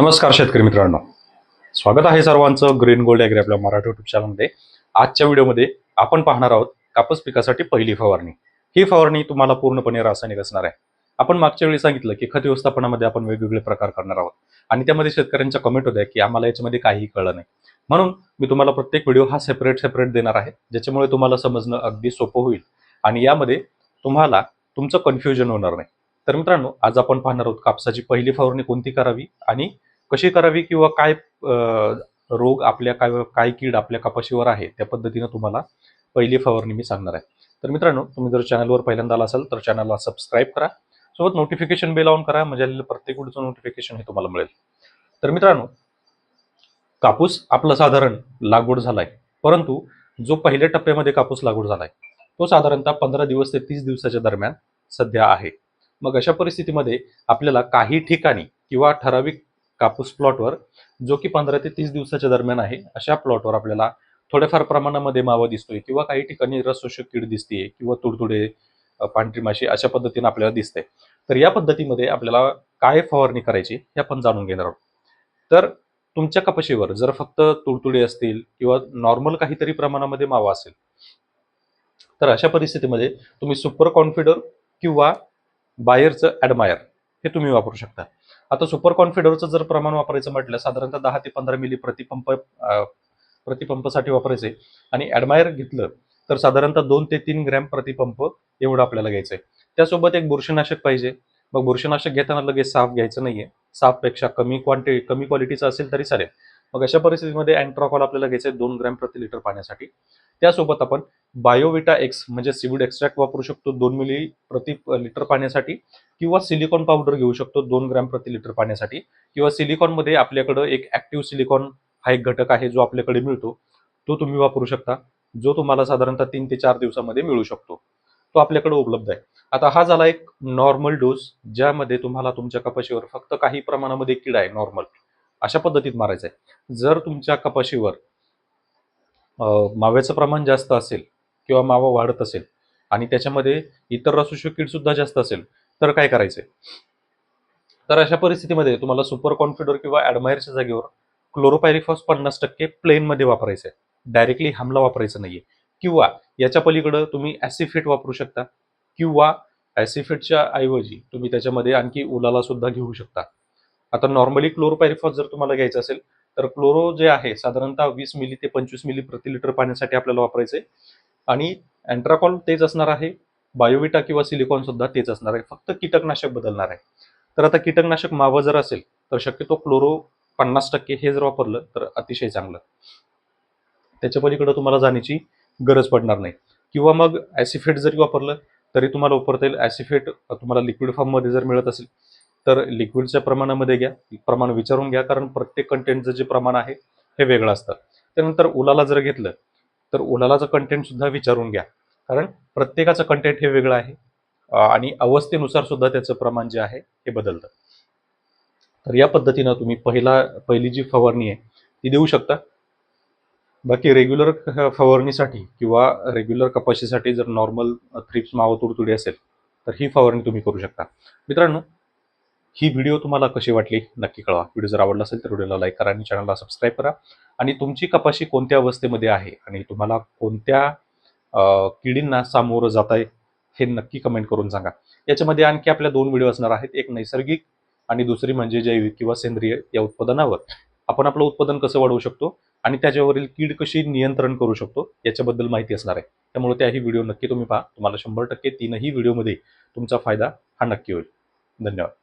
नमस्कार शेतकरी मित्रांनो. स्वागत आहे सर्वांचं ग्रीन गोल्ड ॲग्री आपल्या मराठी युट्यूब चॅनलमध्ये आजच्या व्हिडिओमध्ये आपण पाहणार आहोत कापूस पिकासाठी पहिली फवारणी. ही फवारणी तुम्हाला पूर्णपणे रासायनिक असणार आहे. आपण मागच्या वेळी सांगितलं की खत व्यवस्थापनामध्ये आपण वेगवेगळे प्रकार करणार आहोत. आणि त्यामध्ये शेतकऱ्यांच्या कमेंट होत्या की आम्हाला याच्यामध्ये काहीही कळलं नाही. म्हणून मी तुम्हाला प्रत्येक व्हिडिओ हा सेपरेट सेपरेट देणार आहे. ज्याच्यामुळे तुम्हाला समजणं अगदी सोपं होईल. आणि यामध्ये तुम्हाला तुमचं कन्फ्युजन होणार नाही. तर मित्रांनो आज आपण पाहणार आहोत कापसाची पहिली फवारणी कोणती करावी आणि कशी करावी किंवा काय रोग आपल्या काय काय कीड आपल्या कपाशीवर आहे त्या पद्धतीनं तुम्हाला पहिली फवारणी मी सांगणार आहे. तर मित्रांनो तुम्ही जर चॅनलवर पहिल्यांदा आला असाल तर चॅनलला सबस्क्राईब करा. सोबत नोटिफिकेशन बेल ऑन करा म्हणजे आलेलं प्रत्येक व्हिडिओचं नोटिफिकेशन हे तुम्हाला मिळेल. तर मित्रांनो कापूस आपला साधारण लागवड झालाय परंतु जो पहिल्या टप्प्यामध्ये कापूस लागवड झालाय तो साधारणतः पंधरा दिवस ते तीस दिवसाच्या दरम्यान सध्या आहे. मग अशा परिस्थितीमध्ये आपल्याला काही ठिकाणी किंवा ठराविक कापूस प्लॉटवर जो की पंधरा ते तीस दिवसाच्या दरम्यान आहे अशा प्लॉटवर आपल्याला थोड्याफार प्रमाणामध्ये मावा दिसतोय किंवा काही ठिकाणी रसशोषक कीड दिसते किंवा तुडतुडे पांढरी माशी अशा पद्धतीने आपल्याला दिसते तर या पद्धतीमध्ये आपल्याला काय फवारणी करायची हे आपण जाणून घेणार आहोत. तर तुमच्या कपाशीवर जर फक्त तुडतुडे असतील किंवा नॉर्मल काहीतरी प्रमाणामध्ये मावा असेल तर अशा परिस्थितीमध्ये तुम्ही सुपर कॉन्फिडर किंवा बायरचं ॲडमायर हे तुम्ही वापरू शकता. आता सुपर कॉन्फिडरचं जर प्रमाण वापरायचं म्हटलं साधारणतः दहा ते पंधरा मिली प्रतिपंप प्रतिपंपसाठी वापरायचे आणि ॲडमायर घेतलं तर साधारणतः दोन ते तीन ग्रॅम प्रतिपंप एवढं आपल्याला घ्यायचं आहे त्यासोबत एक बुरशीनाशक पाहिजे. मग बुरशीनाशक घेताना लगेच साफ घ्यायचं नाहीये. साफपेक्षा कमी क्वांटिटी कमी क्वालिटीचं असेल तरी चालेल. मग अशा परिस्थितीमध्ये अँट्रॉकॉल आपल्याला घ्यायचं आहे दोन ग्रॅम प्रति लिटर पाण्यासाठी. त्यासोबत आपण बायोविटा एक्स म्हणजे सिविड एक्स्ट्रॅक्ट वापरू शकतो दोन मिली प्रति लिटर पाण्यासाठी किंवा सिलिकॉन पावडर घेऊ शकतो दोन ग्रॅम प्रति लिटर पाण्यासाठी किंवा सिलिकॉनमध्ये आपल्याकडं एक ऍक्टिव्ह सिलिकॉन हा एक घटक आहे जो आपल्याकडे मिळतो. तो तुम्ही वापरू शकता जो तुम्हाला साधारणतः तीन ते चार दिवसामध्ये मिळू शकतो. तो आपल्याकडे उपलब्ध आहे. आता हा झाला एक नॉर्मल डोस ज्यामध्ये तुम्हाला तुमच्या कपाशीवर फक्त काही प्रमाणामध्ये कीड आहे नॉर्मल अशा पद्धतीत मारायचं आहे. जर तुमच्या कपाशीवर माव्याचं प्रमाण जास्त असेल किंवा मावा वाढत असेल आणि त्याच्यामध्ये इतर रसोषक कीड सुद्धा जास्त असेल तर काय करायचंय? तर अशा परिस्थितीमध्ये तुम्हाला सुपर कॉन्फिडर किंवा ॲडमायरच्या जागेवर क्लोरोपायरिफॉस पन्नास टक्के प्लेनमध्ये वापरायचं आहे. डायरेक्टली हमला वापरायचं नाहीये. किंवा याच्या पलीकडं तुम्ही ॲसिफिट वापरू शकता किंवा ॲसिफिटच्या ऐवजी तुम्ही त्याच्यामध्ये आणखी उलाला सुद्धा घेऊ शकता. आता नॉर्मली क्लोरोपायरिफॉस जर तुम्हाला घ्यायचं असेल तर क्लोरो जे आहे साधारणतः वीस मिली ते पंचवीस मिली प्रति लिटर पाण्यासाठी आपल्याला वापरायचं आहे. आणि अँट्राकॉल तेच असणार आहे बायोविटा किंवा सिलिकॉन सुद्धा तेच असणार आहे. फक्त कीटकनाशक बदलणार आहे. तर आता कीटकनाशक मावं जर असेल तर शक्यतो क्लोरो पन्नास टक्के हे जर वापरलं तर अतिशय चांगलं. त्याच्या पलीकडे तुम्हाला जाण्याची गरज पडणार नाही. किंवा मग ॲसिफेट जरी वापरलं तरी तुम्हाला वापरता येईल. ॲसिफेट तुम्हाला लिक्विड फॉर्ममध्ये जर मिळत असेल तर लिक्विडच्या प्रमाणामध्ये घ्या. प्रमाण विचारून घ्या कारण प्रत्येक कंटेंटचं जे प्रमाण आहे हे वेगळं असतं. त्यानंतर उलाला जर घेतलं तर उलालाचं कंटेंट सुद्धा विचारून घ्या. कारण प्रत्येकाचं कंटेंट हे वेगळं आहे. आणि अवस्थेनुसार सुद्धा त्याचं प्रमाण जे आहे हे बदलतं. तर या पद्धतीनं तुम्ही पहिला पहिली जी फवारणी आहे ती देऊ शकता. बाकी रेग्युलर फवारणीसाठी किंवा रेग्युलर कपाशीसाठी जर नॉर्मल थ्रिप्स मावा तुडतुडी असेल तर ही फवारणी तुम्ही करू शकता. मित्रांनो ही व्हिडिओ तुम्हाला कशी वाटली? नक्की कळवा. व्हिडिओ जर आवडला असेल तर व्हिडिओला लाईक करा आणि चॅनलला सबस्क्राईब करा. आणि तुमची कपाशी कोणत्या अवस्थेमध्ये आहे आणि तुम्हाला कोणत्या किडींना सामोरं जात आहे हे नक्की कमेंट करून सांगा. याच्यामध्ये आणखी आपल्या दोन व्हिडिओ असणार आहेत. एक नैसर्गिक आणि दुसरी म्हणजे जैविक किंवा सेंद्रिय या उत्पादनावर. आपण आपलं उत्पादन कसं वाढवू शकतो आणि त्याच्यावरील कीड कशी नियंत्रण करू शकतो याच्याबद्दल माहिती असणार आहे. त्यामुळे त्याही व्हिडिओ नक्की तुम्ही पहा. तुम्हाला शंभर टक्के तीनही व्हिडिओमध्ये तुमचा फायदा हा नक्की होईल. धन्यवाद.